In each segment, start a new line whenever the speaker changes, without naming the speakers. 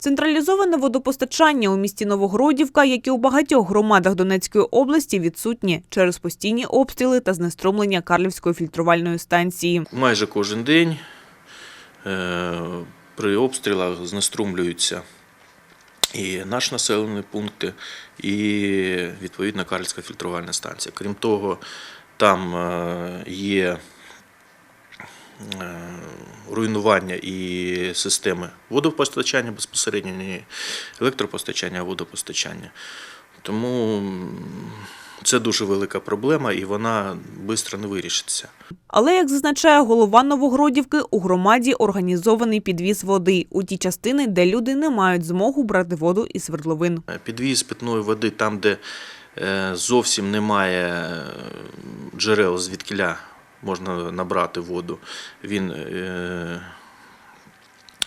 Централізоване водопостачання у місті Новогродівка, як і у багатьох громадах Донецької області, відсутні через постійні обстріли та знеструмлення Карлівської фільтрувальної станції.
Майже кожен день е, при обстрілах знеструмлюються і наш населений пункти, і відповідно Карлівська фільтрувальна станція. Крім того, там е, є руйнування і системи водопостачання безпосередньо, не електропостачання, а водопостачання. Тому це дуже велика проблема і вона швидко не вирішиться.
Але, як зазначає голова Новогродівки, у громаді організований підвіз води у ті частини, де люди не мають змогу брати воду із свердловин.
Підвіз питної води там, де е, зовсім немає е, джерел, звідкиля можна набрати воду, він е,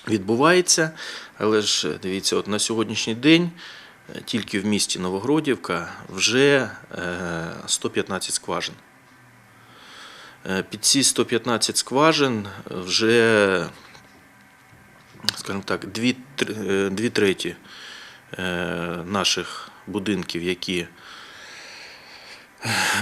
відбувається. Але ж дивіться, от на сьогоднішній день е, тільки в місті Новогродівка вже е, 115 скважин. Е, Під ці 115 скважин вже, скажімо так, дві, тр- дві треті наших будинків, які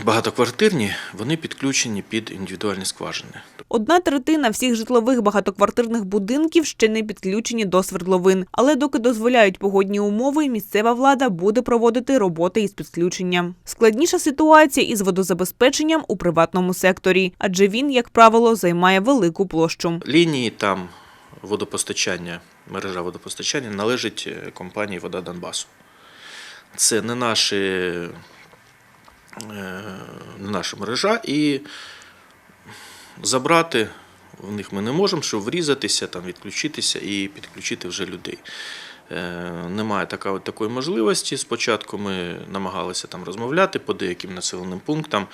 багатоквартирні, вони підключені під індивідуальні скважини.
Одна третина всіх житлових багатоквартирних будинків ще не підключені до свердловин. Але доки дозволяють погодні умови, місцева влада буде проводити роботи із підключенням. Складніша ситуація із водозабезпеченням у приватному секторі, адже він, як правило, займає велику площу.
Лінії там водопостачання, мережа водопостачання належить е, компанії Вода Донбасу. Це не, наші, не наша мережа, і забрати в них ми не можемо, щоб врізатися, там, відключитися і підключити вже людей. Е, Немає така, такої можливості. Спочатку ми намагалися там розмовляти по деяким населеним пунктам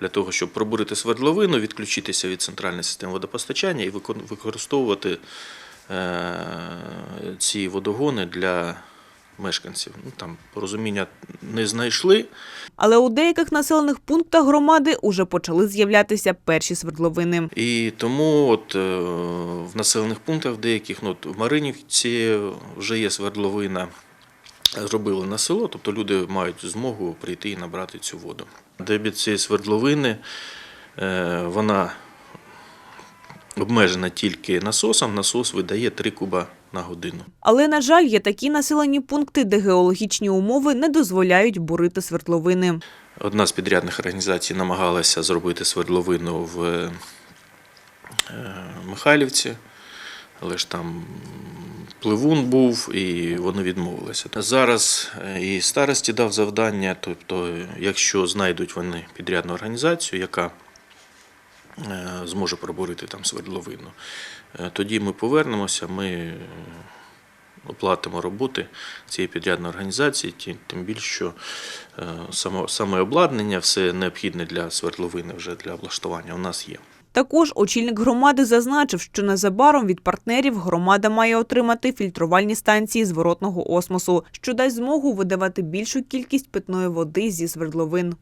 для того, щоб пробурити свердловину, відключитися від центральної системи водопостачання і використовувати е, ці водогони для мешканців. Ну, там порозуміння не знайшли.
Але у деяких населених пунктах громади уже почали з'являтися перші свердловини.
І тому от, е, в населених пунктах деяких, ну, от в Маринівці вже є свердловина, зробили на село, тобто люди мають змогу прийти і набрати цю воду. Дебіт цієї свердловини, е, вона обмежена тільки насосом, насос видає 3 куба на годину.
Але, на жаль, є такі населені пункти, де геологічні умови не дозволяють бурити свердловини.
Одна з підрядних організацій намагалася зробити свердловину в е, Михайлівці, але ж там пливун був і вони відмовилися. Зараз е, і старості дав завдання, тобто, якщо знайдуть вони підрядну організацію, яка зможе пробурити там свердловину, е, тоді ми повернемося, ми е, оплатимо роботи цієї підрядної організації, тим більше, що е, саме обладнання, все необхідне для свердловини вже для облаштування у нас є.
Також очільник громади зазначив, що незабаром від партнерів громада має отримати фільтрувальні станції зворотного осмосу, що дасть змогу видавати більшу кількість питної води зі свердловин.